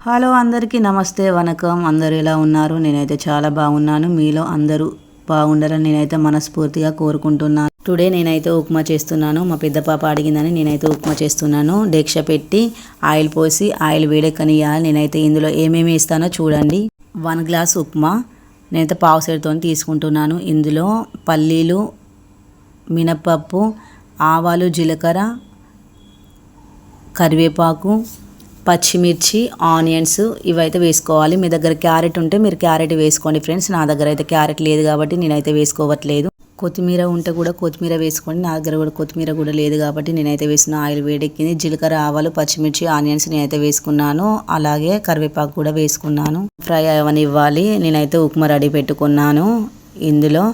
Hello అందరికీ నమస్తే వనకం. అందరూ ఎలా ఉన్నారు? నేనైతే చాలా బాగున్నాను. మీలో అందరూ బాగుండాలని నేనైతే మనస్ఫూర్తిగా కోరుకుంటున్నాను. టుడే నేనైతే ఉప్మా చేస్తున్నాను. మా పెద్ద పాప అడిగిందని నేనైతే ఉప్మా చేస్తున్నాను. డెక్ష పెట్టి ఆయిల్ పోసి ఆయిల్ వేడెక్కనియాలి నేనైతే ఇందులో ఏమేమి ఇస్తానో చూడండి. One glass upma. నేనైతే పావు సేరుతో తీసుకుంటున్నాను. ఇందులో పల్లీలు మినపప్పు ఆవాలు జీలకర్ర కరివేపాకు పచ్చిమిర్చి ఆనియన్స్ ఇవైతే వేసుకోవాలి. మీ దగ్గర క్యారెట్ ఉంటే మీరు క్యారెట్ వేసుకోండి ఫ్రెండ్స్. నా దగ్గర అయితే క్యారెట్ లేదు కాబట్టి నేనైతే వేసుకోవట్లేదు. కొత్తిమీర ఉంటే కూడా కొత్తిమీర వేసుకోండి. నా దగ్గర కూడా కొత్తిమీర కూడా లేదు కాబట్టి నేనైతే వేసిన ఆయిల్ వేడెక్కింది. జీలకర్ర ఆవాలు పచ్చిమిర్చి ఆనియన్స్ నేనైతే వేసుకున్నాను. అలాగే కరివేపాకు కూడా వేసుకున్నాను. ఫ్రై అవనివ్వాలి. నేనైతే ఉప్మా రెడీ పెట్టుకున్నాను. ఇందులో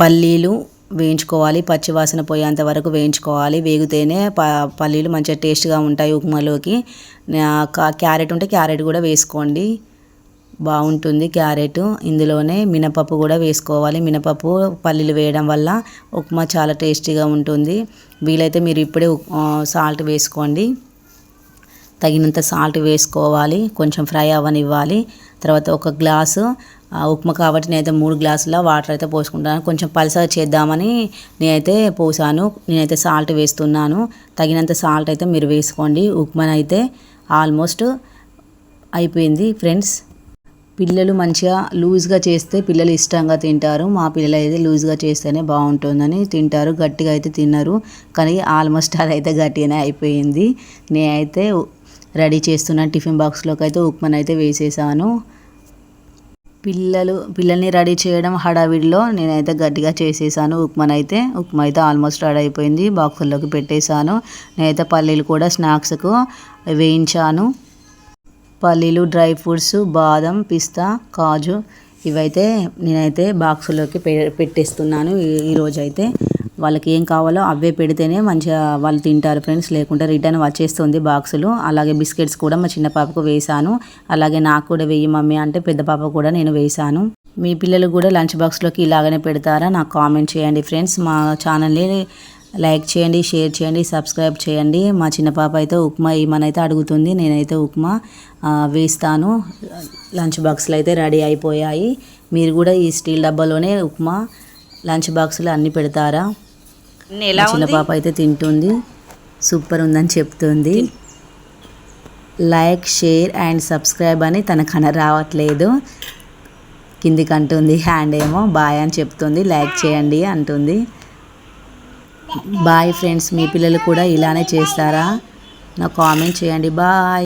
పల్లీలు వేయించుకోవాలి పచ్చివాసన పోయేంత వరకు వేయించుకోవాలి. వేగితేనే ప పల్లీలు మంచిగా టేస్ట్గా ఉంటాయి ఉప్మాలోకి. క్యారెట్ ఉంటే క్యారెట్ కూడా వేసుకోండి. బాగుంటుంది క్యారెట్. ఇందులోనే మినపప్పు కూడా వేసుకోవాలి. మినపప్పు పల్లీలు వేయడం వల్ల ఉప్మా చాలా టేస్టీగా ఉంటుంది. వీలైతే మీరు ఇప్పుడే సాల్ట్ వేసుకోండి. తగినంత సాల్ట్ వేసుకోవాలి. కొంచెం ఫ్రై అవ్వనివ్వాలి. తర్వాత ఒక గ్లాసు ఉప్మా కాబట్టి నేనైతే మూడు గ్లాసుల వాటర్ అయితే పోసుకుంటాను. కొంచెం పలసగా చేద్దామని నేనైతే పోసాను. నేనైతే సాల్ట్ వేస్తున్నాను. తగినంత సాల్ట్ అయితే మీరు వేసుకోండి. ఉప్మా అయితే ఆల్మోస్ట్ అయిపోయింది ఫ్రెండ్స్. పిల్లలు మంచిగా లూజ్గా చేస్తే పిల్లలు ఇష్టంగా తింటారు. మా పిల్లలు అయితే లూజ్గా చేస్తేనే బాగుంటుందని తింటారు. గట్టిగా అయితే తిన్నారు కానీ ఆల్మోస్ట్ అదైతే గట్టిగానే అయిపోయింది. నేనైతే రెడీ చేస్తున్న టిఫిన్ బాక్స్లోకి అయితే ఉప్మానైతే వేసేసాను. పిల్లలు పిల్లల్ని రెడీ చేయడం హడావిడిలో నేనైతే గట్టిగా చేసేసాను. ఉప్మాన్ అయితే ఉప్మా అయితే ఆల్మోస్ట్ రెడీ అయిపోయింది. బాక్సుల్లోకి పెట్టేశాను. నేనైతే పల్లీలు కూడా స్నాక్స్కు వేయించాను. పల్లీలు డ్రై ఫ్రూట్స్ బాదం పిస్తా కాజు ఇవైతే నేనైతే బాక్సులోకి పె పెట్టేస్తున్నాను ఈరోజైతే వాళ్ళకి ఏం కావాలో అవే పెడితేనే మంచిగా వాళ్ళు తింటారు ఫ్రెండ్స్. లేకుంటే రిటర్న్ వచ్చేస్తుంది బాక్సులు. అలాగే బిస్కెట్స్ కూడా మా చిన్న పాపకు వేశాను. అలాగే నాకు కూడా వెయ్యి మమ్మీ అంటే పెద్ద పాప కూడా నేను వేశాను. మీ పిల్లలు కూడా లంచ్ బాక్స్లోకి ఇలాగనే పెడతారా? నాకు కామెంట్ చేయండి ఫ్రెండ్స్. మా ఛానల్ని లైక్ చేయండి షేర్ చేయండి సబ్స్క్రైబ్ చేయండి. మా చిన్న పాప అయితే ఉప్మా ఏమనైతే అడుగుతుంది నేనైతే ఉప్మా వేస్తాను. లంచ్ బాక్స్లు అయితే రెడీ అయిపోయాయి. మీరు కూడా ఈ స్టీల్ డబ్బాలోనే ఉప్మా లంచ్ బాక్సులు అన్నీ పెడతారా? చిన్న పాప అయితే తింటుంది. సూపర్ ఉందని చెప్తుంది. లైక్ షేర్ అండ్ సబ్స్క్రైబ్ అని తనకన రావట్లేదు. కిందికి అంటుంది హ్యాండ్ ఏమో బాయ్ అని చెప్తుంది. లైక్ చేయండి అంటుంది. బాయ్ ఫ్రెండ్స్ మీ పిల్లలు కూడా ఇలానే చేస్తారా? నాకు కామెంట్ చేయండి. బాయ్.